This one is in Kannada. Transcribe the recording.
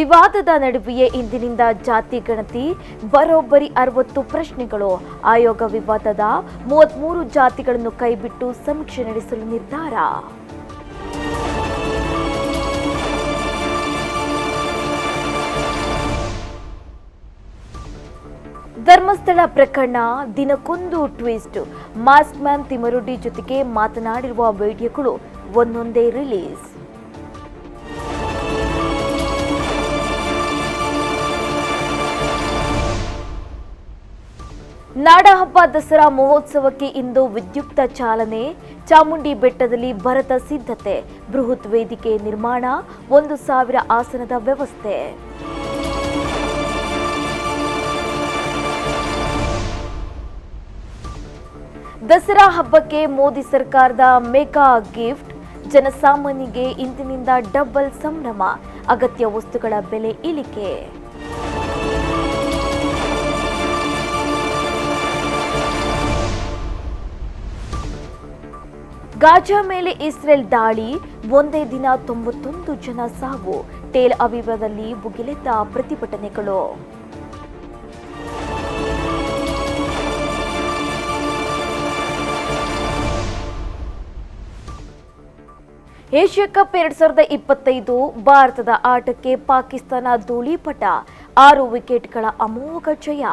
ವಿವಾದದ ನಡುವೆಯೇ ಇಂದಿನಿಂದ ಜಾತಿ ಗಣತಿ, ಬರೋಬ್ಬರಿ ಅರವತ್ತು ಪ್ರಶ್ನೆಗಳು. ಆಯೋಗ ವಿವಾದದ ಮೂವತ್ಮೂರು ಜಾತಿಗಳನ್ನು ಕೈಬಿಟ್ಟು ಸಮೀಕ್ಷೆ ನಡೆಸಲು ನಿರ್ಧಾರ. ಧರ್ಮಸ್ಥಳ ಪ್ರಕರಣ ದಿನಕ್ಕೊಂದು ಟ್ವಿಸ್ಟ್. ಮಾಸ್ಕ್ ಮ್ಯಾನ್ ತಿಮರುಡಿ ಜೊತೆಗೆ ಮಾತನಾಡಿರುವ ವಿಡಿಯೋಗಳು ಒಂದೊಂದೇ ರಿಲೀಸ್. ನಾಡಹಬ್ಬ ದಸರಾ ಮಹೋತ್ಸವಕ್ಕೆ ಇಂದು ವಿದ್ಯುಕ್ತ ಚಾಲನೆ. ಚಾಮುಂಡಿ ಬೆಟ್ಟದಲ್ಲಿ ಭರತ ಸಿದ್ಧತೆ, ಬೃಹತ್ ವೇದಿಕೆ ನಿರ್ಮಾಣ, ಒಂದು ಸಾವಿರ ಆಸನದ ವ್ಯವಸ್ಥೆ. ದಸರಾ ಹಬ್ಬಕ್ಕೆ ಮೋದಿ ಸರ್ಕಾರದ ಮೆಗಾ ಗಿಫ್ಟ್. ಜನಸಾಮಾನ್ಯರಿಗೆ ಇಂದಿನಿಂದ ಡಬಲ್ ಸಂಭ್ರಮ, ಅಗತ್ಯ ವಸ್ತುಗಳ ಬೆಲೆ ಇಳಿಕೆ. ಗಾಜಾ ಮೇಲೆ ಇಸ್ರೇಲ್ ದಾಳಿ, ಒಂದೇ ದಿನ ತೊಂಬತ್ತೊಂದು ಜನ ಸಾವು. ಟೇಲ್ ಅವಿವದಲ್ಲಿ ಭುಗಿಲೆದ್ದ ಪ್ರತಿಭಟನೆಗಳು. ಏಷ್ಯಾ ಕಪ್ ಎರಡ್ ಸಾವಿರದ ಇಪ್ಪತ್ತೈದು, ಭಾರತದ ಆಟಕ್ಕೆ ಪಾಕಿಸ್ತಾನ ಧೂಳಿಪಟ. ಆರು ವಿಕೆಟ್ಗಳ ಅಮೋಘ ಜಯ.